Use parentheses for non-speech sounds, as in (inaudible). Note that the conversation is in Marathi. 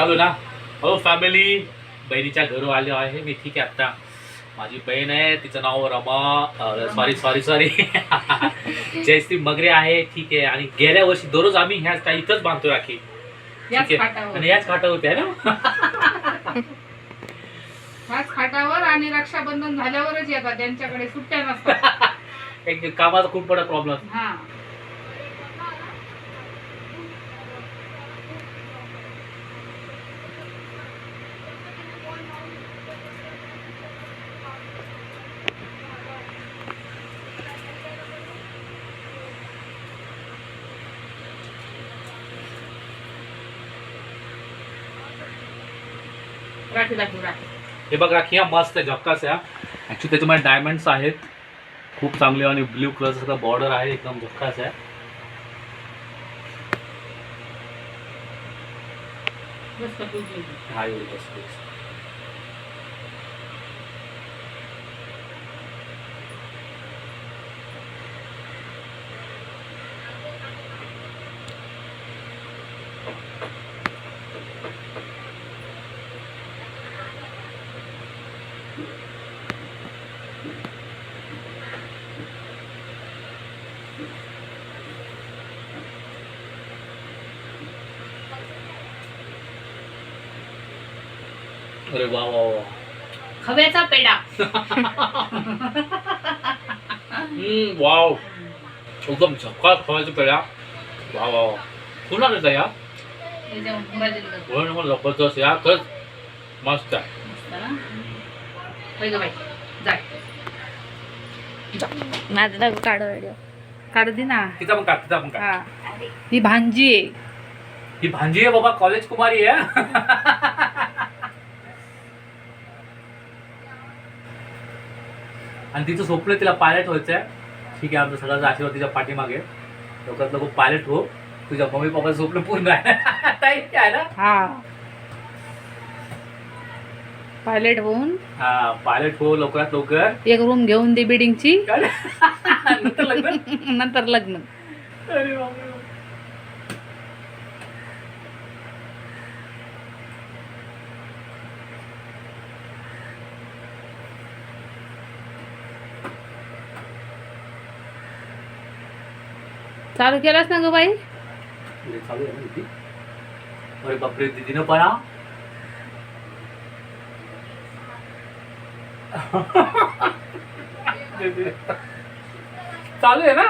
चालू ना? हो फॅमिली बहिणीच्या घरून आले आहे. मी ठीक आहे आता. माझी बहीण आहे. तिचं नाव Rama. Sorry sorry sorry Jayashree Magare आहे. ठीक आहे. आणि गेल्या वर्षी दररोज आम्ही ह्याच त्या इथंच बांधतो राखी ठीक आहे. आणि याच खाटा होत्या ना? (laughs) खाटावर आणि रक्षाबंधन झाल्यावरच येतात. त्यांच्याकडे सुट्ट्या नसतात. (laughs) एक कामाचा खूप मोठा प्रॉब्लेम राखी दाखवू राखी. हे बघ राखी ह्या मस्त आहे झक्कास आहे ॲक्च्युली त्याच्यामध्ये डायमंड्स आहेत. खूप चांगले आणि ब्ल्यू कलरचा बॉर्डर आहे एकदम झक्कास आहे. हा येईल अरे वा वा वा. खव्याचा पेडा हम्म, वाव. एकदम झक्कास खवायचं पेढ्या वा वा वा. पुन्हा देता या? जबरदस्त या खरंच. मस्त. आहे मस्त ना? होय गं बाई जाय माझं नको काढ व्हिडिओ. काढ दे ना. तिचा पण काढ तिचा पण काढ. हा. ही भांजी आहे. ही भांजी आहे बाबा कॉलेज कुमारी आहे. आणि तिचं स्वप्न तिला पायलट व्हायचं आहे ठीक आहे आमचा सगळ्याचा आशीर्वाद तिच्या पाठीमागे. लवकरात लवकर पायलट हो. तुझ्या मम्मी पप्पाचं स्वप्न पूर्ण आहे. (laughs) ताई, आहे ना? हा. पायलट होऊन हा पायलट हो लवकरात लवकर. एक रूम घेऊन दे बिल्डिंगची? (laughs) नंतर लग्न? (laughs) नंतर लग्न. अरे बापरे. चालू केलास ना ग बाई? पुढे चालू आहे ना दीदी? अरे बापरे दीदीनं पण चालू आहे ना?